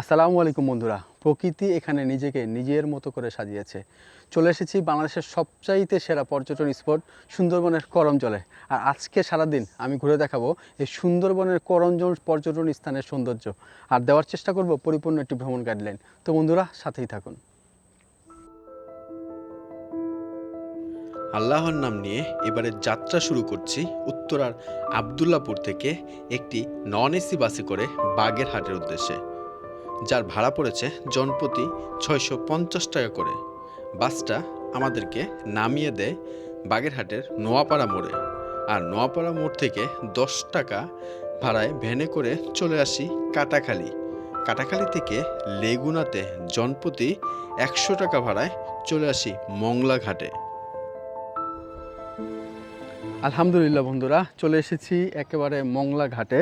আসসালামু আলাইকুম বন্ধুরা। প্রকৃতি এখানে নিজেকে নিজের মতো করে সাজিয়েছে। চলে এসেছি বাংলাদেশের সবচাইতে সেরা পর্যটন স্পট সুন্দরবনের করমজলে। আর আজকে সারাদিন আমি ঘুরে দেখাবো এই সুন্দরবনের করমজল পর্যটন স্থানের সৌন্দর্য। আর দেওয়ার চেষ্টা করব পরিপূর্ণ একটি ভ্রমণ গাইডলাইন তো বন্ধুরা, সাথেই থাকুন। আল্লাহর নাম নিয়ে এবারে যাত্রা শুরু করছি উত্তরার আবদুল্লাপুর থেকে একটি নন এসি বাসে করে বাগেরহাটের উদ্দেশ্যে। যার ভাড়া পড়েছে জনপ্রতি ছয়শো পঞ্চাশ টাকা করে। বাসটা আমাদেরকে নামিয়ে দেয় বাগেরহাটের নোয়াপাড়া মোড়ে। আর নোয়াপাড়া মোড় থেকে দশ টাকা ভাড়ায় ভ্যানে করে চলে আসি কাটাখালি। কাটাখালি থেকে লেগুনাতে জনপ্রতি একশো টাকা ভাড়ায় চলে আসি মংলা ঘাটে আলহামদুলিল্লাহ বন্ধুরা, চলে এসেছি একেবারে মংলা ঘাটে,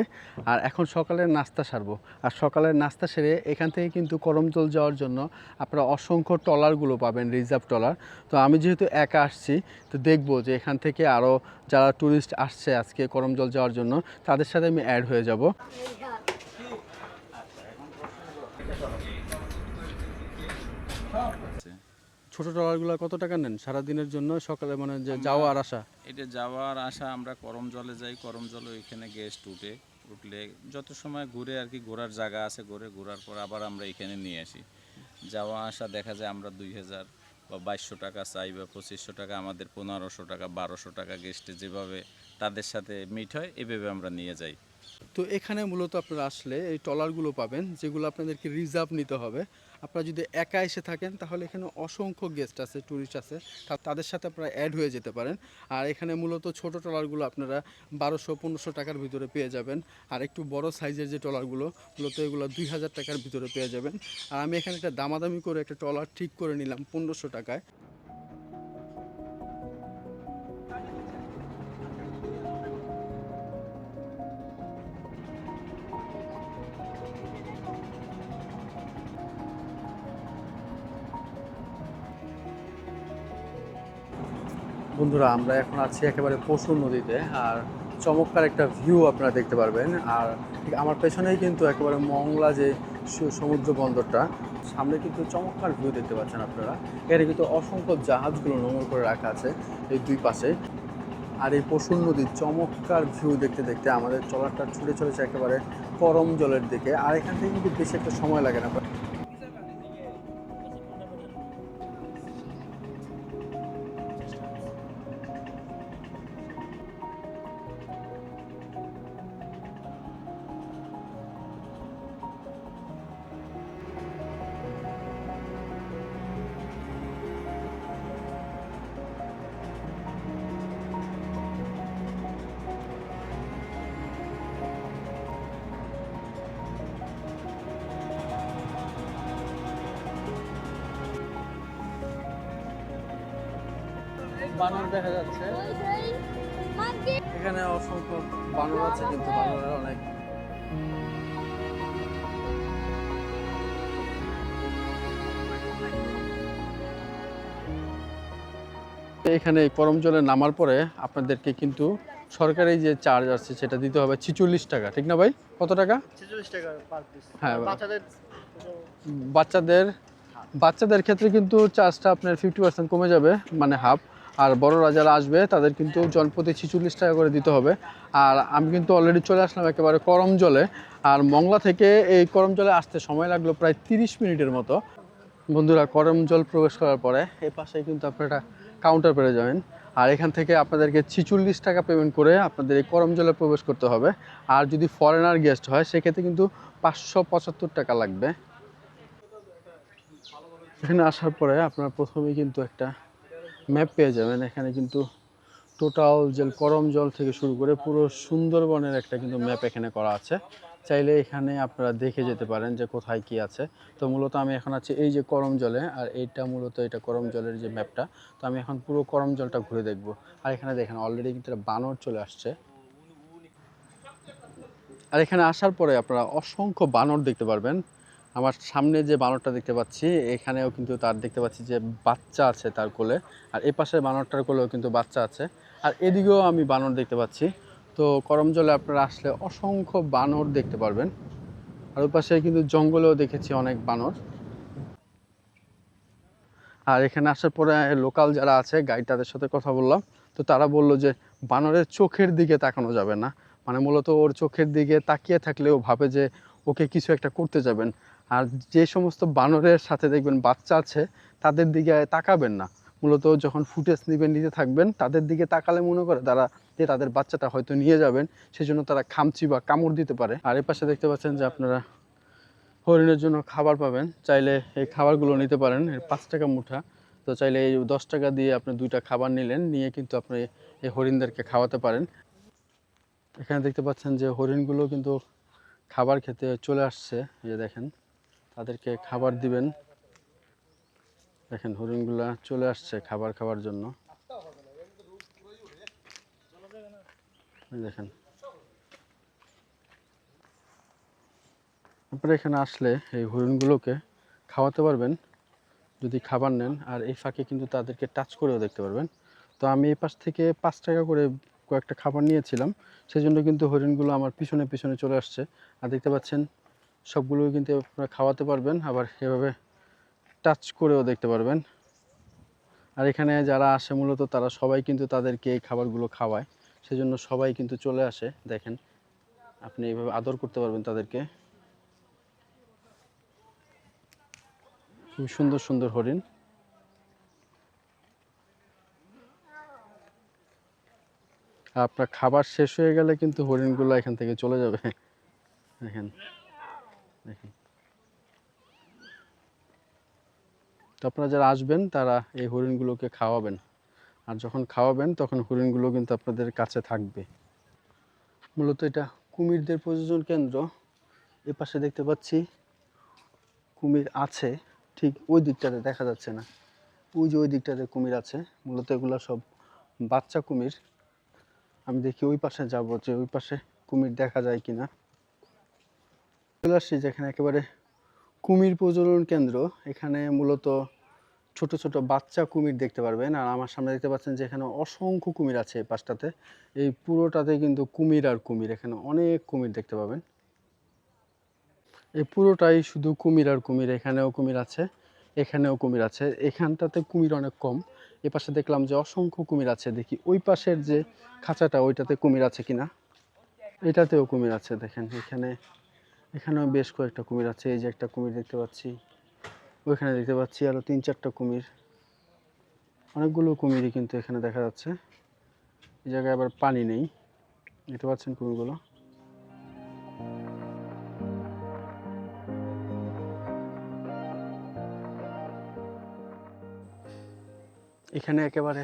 আর এখন সকালের নাস্তা সারবো। আর সকালের নাস্তা সেরে এখান থেকে কিন্তু করমজল যাওয়ার জন্য আপনারা অসংখ্য ট্রলারগুলো পাবেন, রিজার্ভ ট্রলার। তো আমি যেহেতু একা আসছি, তো দেখব যে এখান থেকে আরও যারা ট্যুরিস্ট আসছে আজকে করমজল যাওয়ার জন্য, তাদের সাথে আমি অ্যাড হয়ে যাব। ছোট ট্রলারগুলো কত টাকা নেন সারাদিনের জন্য? সকালে মানে যে যাওয়া আর আসা এটা যাওয়ার আসা আমরা করম জলে যাই করম জলে ওইখানে গেস্ট উঠে উঠলে যত সময় ঘুরে আর কি ঘোরার জায়গা আছে ঘুরে ঘোরার পর আবার আমরা এখানে নিয়ে আসি। যাওয়া আসা দেখা যায় আমরা দুই হাজার বা বাইশশো টাকা চাই বা পঁচিশশো টাকা আমাদের পনেরোশো টাকা বারোশো টাকা গেস্টে যেভাবে তাদের সাথে মিট হয় এভাবে আমরা নিয়ে যাই। তো এখানে মূলত আপনারা আসলে এই ট্রলারগুলো পাবেন যেগুলো আপনাদেরকে রিজার্ভ নিতে হবে। আপনারা যদি একা এসে থাকেন, তাহলে এখানে অসংখ্য গেস্ট আছে ট্যুরিস্ট আছে। তাদের সাথে আপনারা অ্যাড হয়ে যেতে পারেন। আর এখানে মূলত ছোট ট্রলারগুলো আপনারা বারোশো, পনেরোশো টাকার ভিতরে পেয়ে যাবেন। আর একটু বড় সাইজের যে ট্রলারগুলো, মূলত এগুলো দুই হাজার টাকার ভিতরে পেয়ে যাবেন। আর আমি এখানে একটা দামাদামি করে একটা ট্রলার ঠিক করে নিলাম, পনেরোশো টাকায়। বন্ধুরা, আমরা এখন আছি একেবারে পশুর নদীতে, আর চমৎকার একটা ভিউ আপনারা দেখতে পারবেন। আর ঠিক আমার পেছনেই কিন্তু একেবারে মংলা যে সমুদ্র বন্দরটা, সামনে কিন্তু চমৎকার ভিউ দেখতে পাচ্ছেন আপনারা। এখানে কিন্তু অসংখ্য জাহাজগুলো নোংর করে রাখা আছে এই দুই পাশে। আর এই পশুর নদীর চমৎকার ভিউ দেখতে দেখতে আমাদের চলারটা ছুটে চলেছে একেবারে করম জলের দিকে। আর এখান থেকে কিন্তু বেশি একটা সময় লাগে না। বানর দেখা যাচ্ছে। এখানে অসংখ্য বানর আছে কিন্তু বানরের অনেক। এখানে এই করম জলে নামার পরে আপনাদেরকে কিন্তু সরকারি যে চার্জ আছে সেটা দিতে হবে ছিচল্লিশ টাকা ঠিক না ভাই? কত টাকা? টাকা হ্যাঁ বাচ্চাদের বাচ্চাদের বাচ্চাদের ক্ষেত্রে কিন্তু চার্জটা আপনার ফিফটি পার্সেন্ট কমে যাবে মানে হাফ আর বড়রা যারা আসবে, তাদের কিন্তু জনপ্রতি ছিচল্লিশ টাকা করে দিতে হবে। আর আমি কিন্তু অলরেডি চলে আসলাম একেবারে করম জলে। আর মংলা থেকে এই করম জলে আসতে সময় লাগল প্রায় তিরিশ মিনিটের মতো। বন্ধুরা, করম জল প্রবেশ করার পরে এই পাশে কিন্তু আপনারা একটা কাউন্টার পেয়ে যাবেন। আর এখান থেকে আপনাদেরকে ছিচল্লিশ টাকা পেমেন্ট করে আপনাদের এই করম জলে প্রবেশ করতে হবে। আর যদি ফরেনার গেস্ট হয়, সেক্ষেত্রে কিন্তু পাঁচশো পঁচাত্তর টাকা লাগবে। এখানে আসার পরে আপনার প্রথমেই কিন্তু একটা ম্যাপ পেয়ে যাবেন। এখানে কিন্তু টোটাল জল করম জল থেকে শুরু করে পুরো সুন্দরবনের একটা কিন্তু ম্যাপ এখানে করা আছে। চাইলে এখানে আপনারা দেখে যেতে পারেন যে কোথায় কি আছে। তো মূলত আমি এখন আছি এই যে করম জলে, আর এইটা মূলত এটা করম জলের যে ম্যাপটা তো আমি এখন পুরো করম জলটা ঘুরে দেখব। আর এখানে দেখেন অলরেডি কিন্তু বানর চলে আসছে। আর এখানে আসার পরে আপনারা অসংখ্য বানর দেখতে পারবেন। আমার সামনে যে বানরটা দেখতে পাচ্ছি, এখানেও কিন্তু তার দেখতে পাচ্ছি যে বাচ্চা আছে তার কোলে। আর এ বানরটার কোলেও কিন্তু বাচ্চা আছে। আর এদিকেও আমি বানর দেখতে পাচ্ছি। তো করম জলে আপনারা আসলে অসংখ্য বানর দেখতে পারবেন। আর ওই পাশে কিন্তু জঙ্গলেও দেখেছি অনেক বানর। আর এখানে আসার পরে লোকাল যারা আছে গাইড তাদের সাথে কথা বললাম। তো তারা বলল যে, বানরের চোখের দিকে তাকানো যাবে না। মানে মূলত ওর চোখের দিকে তাকিয়ে থাকলে ও ভাবে যে, ওকে কিছু একটা করতে যাবেন। আর যে সমস্ত বানরের সাথে দেখবেন বাচ্চা আছে, তাদের দিকে তাকাবেন না। মূলত যখন ফুটেজ নেবেন, নিতে থাকবেন, তাদের দিকে তাকালে মনে করে তারা যে তাদের বাচ্চাটা হয়তো নিয়ে যাবেন, সেজন্য তারা খামচি বা কামড় দিতে পারে। আর এর পাশে দেখতে পাচ্ছেন যে আপনারা হরিণের জন্য খাবার পাবেন। চাইলে এই খাবারগুলো নিতে পারেন, এর পাঁচ টাকা মুঠা। তো চাইলে এই দশ টাকা দিয়ে আপনি দুইটা খাবার নিলেন, নিয়ে কিন্তু আপনি এই হরিণদেরকে খাওয়াতে পারেন। এখানে দেখতে পাচ্ছেন যে হরিণগুলো কিন্তু খাবার খেতে চলে আসছে, এই দেখেন। তাদেরকে খাবার দিবেন। দেখেন হরিণগুলা চলে আসছে খাবার খাওয়ার জন্য। দেখেন। আপনারা এখানে আসলে এই হরিণগুলোকে খাওয়াতে পারবেন, যদি খাবার নেন, আর এই ফাঁকে কিন্তু তাদেরকে টাচ করেও দেখতে পারবেন। তো আমি এই পাশ থেকে পাঁচ টাকা করে কয়েকটা খাবার নিয়েছিলাম সেই জন্য কিন্তু হরিণগুলো আমার পিছনে পিছনে চলে আসছে। আর দেখতে পাচ্ছেন সবগুলোই কিন্তু আপনারা খাওয়াতে পারবেন, আবার এভাবে টাচ করেও দেখতে পারবেন। আর এখানে যারা আসে মূলত তারা সবাই কিন্তু তাদেরকে এই খাবারগুলো খাওয়ায়, সেজন্য সবাই কিন্তু চলে আসে, দেখেন। আপনি এইভাবে আদর করতে পারবেন তাদেরকে। খুব সুন্দর সুন্দর হরিণ। আপনার খাবার শেষ হয়ে গেলে কিন্তু হরিণগুলো এখান থেকে চলে যাবে। দেখেন। তো আপনারা যারা আসবেন, তারা এই হরিণগুলোকে খাওয়াবেন। আর যখন খাওয়াবেন, তখন হরিণগুলো কিন্তু আপনাদের কাছে থাকবে। মূলত এটা কুমিরদের প্রযোজন কেন্দ্র। এ পাশে দেখতে পাচ্ছি কুমির আছে, ঠিক ওই দিকটাতে দেখা যাচ্ছে না। ওই যে ওই দিকটাতে কুমির আছে, মূলত এগুলো সব বাচ্চা কুমির। আমি দেখি ওই পাশে যাব যে ওই পাশে কুমির দেখা যায় কিনা। চলে আসছি যেখানে একেবারে কুমির প্রজনন কেন্দ্র। এখানে মূলত ছোট ছোট বাচ্চা কুমির দেখতে পারবেন। আর আমার সামনে দেখতে পাচ্ছেন যে এখানে অসংখ্য কুমির আছে এই পাশটাতে। এই পুরোটাতে কিন্তু কুমির আর কুমির, এখানে অনেক কুমির দেখতে পাবেন। এই পুরোটাই শুধু কুমির আর কুমির, এখানেও কুমির আছে, এখানেও কুমির আছে। এখানটাতে কুমির অনেক কম। এ পাশে দেখলাম যে অসংখ্য কুমির আছে। দেখি ওই পাশের যে খাঁচাটা, ওইটাতে কুমির আছে কিনা? এটাতেও কুমির আছে, দেখেন। এখানে এখানেও বেশ কয়েকটা কুমির আছে, এই যে একটা কুমির দেখতে পাচ্ছি। ওইখানে দেখতে পাচ্ছি আরও তিন চারটা কুমির। অনেকগুলো কুমিরই কিন্তু এখানে দেখা যাচ্ছে। এই জায়গায় আবার পানি নেই। দেখতে পাচ্ছেন কুমিরগুলো? এখানে একেবারে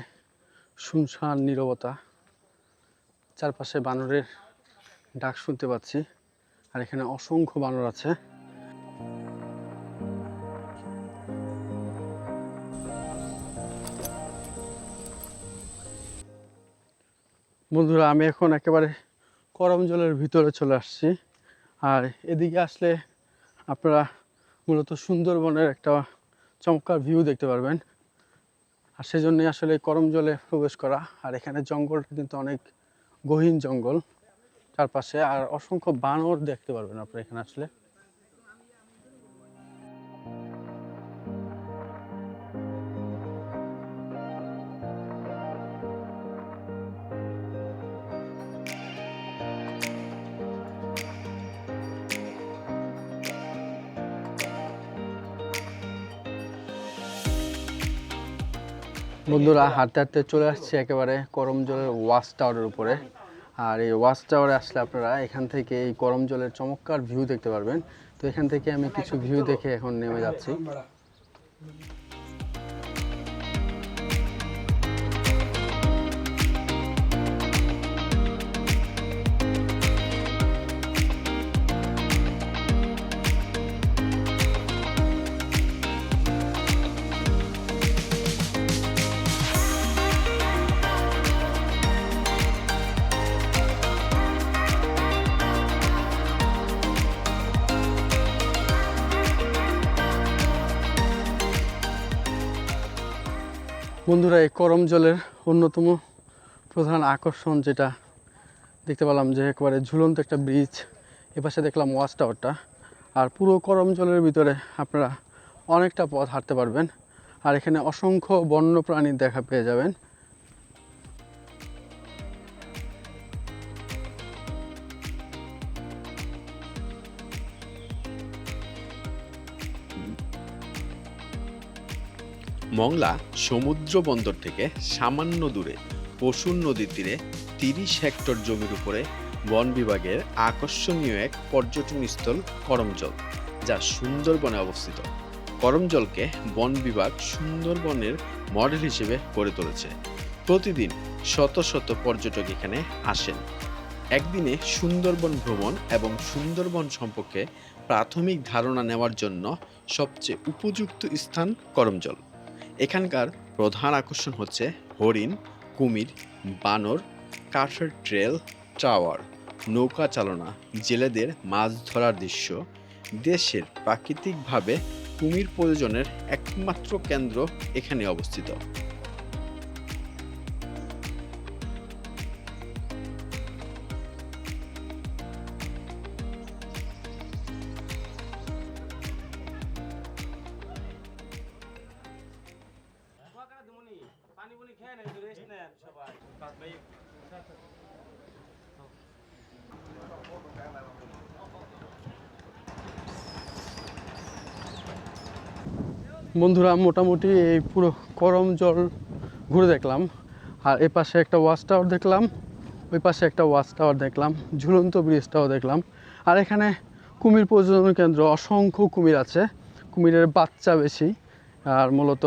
শুনশান নীরবতা। চারপাশে বানরের ডাক শুনতে পাচ্ছি। আর এখানে অসংখ্য বানর আছে। বন্ধুরা, আমি এখন একেবারে করম জলের ভিতরে চলে আসছি। আর এদিকে আসলে আপনারা মূলত সুন্দরবনের একটা চমৎকার ভিউ দেখতে পারবেন। আর সেজন্যই আসলে করম জলে প্রবেশ করা। আর এখানে জঙ্গলটা কিন্তু অনেক গহীন জঙ্গল। চারপাশে আর অসংখ্য বানর দেখতে পারবেন আপনারা এখানে আসলে। বন্ধুরা, হাঁটতে হাঁটতে চলে আসছি একেবারে করম জলের ওয়াচ টাওয়ারের উপরে। আর এই ওয়াচ টাওয়ারে আসলে আপনারা এখান থেকে এই গরম জলের চমৎকার ভিউ দেখতে পারবেন। তো এখান থেকে আমি কিছু ভিউ দেখে এখন নেমে যাচ্ছি। বন্ধুরা, এই করম জলের অন্যতম প্রধান আকর্ষণ যেটা দেখতে পেলাম যে একবারে ঝুলন্ত একটা ব্রিজ এপাশে দেখলাম ওয়াচ টাওয়ারটা আর পুরো করম জলের ভিতরে আপনারা অনেকটা পথ হাঁটতে পারবেন। আর এখানে অসংখ্য বন্য প্রাণীর দেখা পেয়ে যাবেন। মংলা সমুদ্র বন্দর থেকে সামান্য দূরে পশুর নদীর তীরে তিরিশ হেক্টর জমির উপরে বন বিভাগের আকর্ষণীয় এক পর্যটন স্থল করমজল, যা সুন্দরবনে অবস্থিত। করমজলকে বন বিভাগ সুন্দরবনের মডেল হিসেবে গড়ে তুলেছে। প্রতিদিন শত শত পর্যটক এখানে আসেন। একদিনে সুন্দরবন ভ্রমণ এবং সুন্দরবন সম্পর্কে প্রাথমিক ধারণা নেওয়ার জন্য সবচেয়ে উপযুক্ত স্থান করমজল। এখানকার প্রধান আকর্ষণ হচ্ছে হরিণ, কুমির, বানর, কাঠের ট্রেল, টাওয়ার, নৌকা চালনা, জেলেদের মাছ ধরার দৃশ্য। দেশের প্রাকৃতিকভাবে কুমির প্রয়োজনের একমাত্র কেন্দ্র এখানে অবস্থিত। বন্ধুরা, মোটামুটি এই পুরো করম জল ঘুরে দেখলাম। আর এ পাশে একটা ওয়াচ টাওয়ার দেখলাম, ওই পাশে একটা ওয়াচ টাওয়ার দেখলাম, ঝুলন্ত ব্রিজটাও দেখলাম। আর এখানে কুমির প্রজনন কেন্দ্র, অসংখ্য কুমির আছে। কুমিরের বাচ্চা বেশি, আর মূলত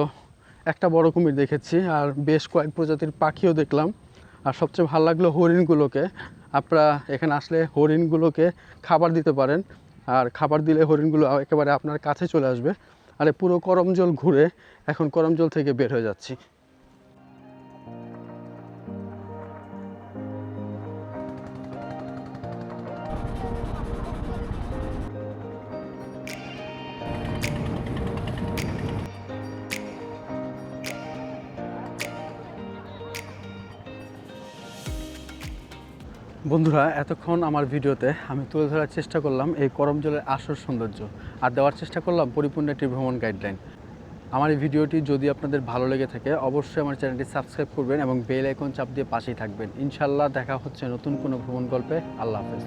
একটা বড় কুমির দেখেছি, আর বেশ কয়েক প্রজাতির পাখিও দেখলাম। আর সবচেয়ে ভালো লাগল হরিণগুলোকে। আপনারা এখানে আসলে হরিণগুলোকে খাবার দিতে পারেন, আর খাবার দিলে হরিণগুলো একেবারে আপনার কাছে চলে আসবে। আর পুরো করমজল ঘুরে এখন করমজল থেকে বের হয়ে যাচ্ছি। বন্ধুরা, এতক্ষণ আমার ভিডিওতে আমি তুলে ধরার চেষ্টা করলাম এই করম জলের আসল সৌন্দর্য। আর দেওয়ার চেষ্টা করলাম পরিপূর্ণ একটি ভ্রমণ গাইডলাইন আমার এই ভিডিওটি যদি আপনাদের ভালো লেগে থাকে, অবশ্যই আমার চ্যানেলটি সাবস্ক্রাইব করবেন এবং বেল আইকন চাপ দিয়ে পাশেই থাকবেন। ইনশাল্লাহ দেখা হচ্ছে নতুন কোনো ভ্রমণ গল্পে। আল্লাহ হাফেজ।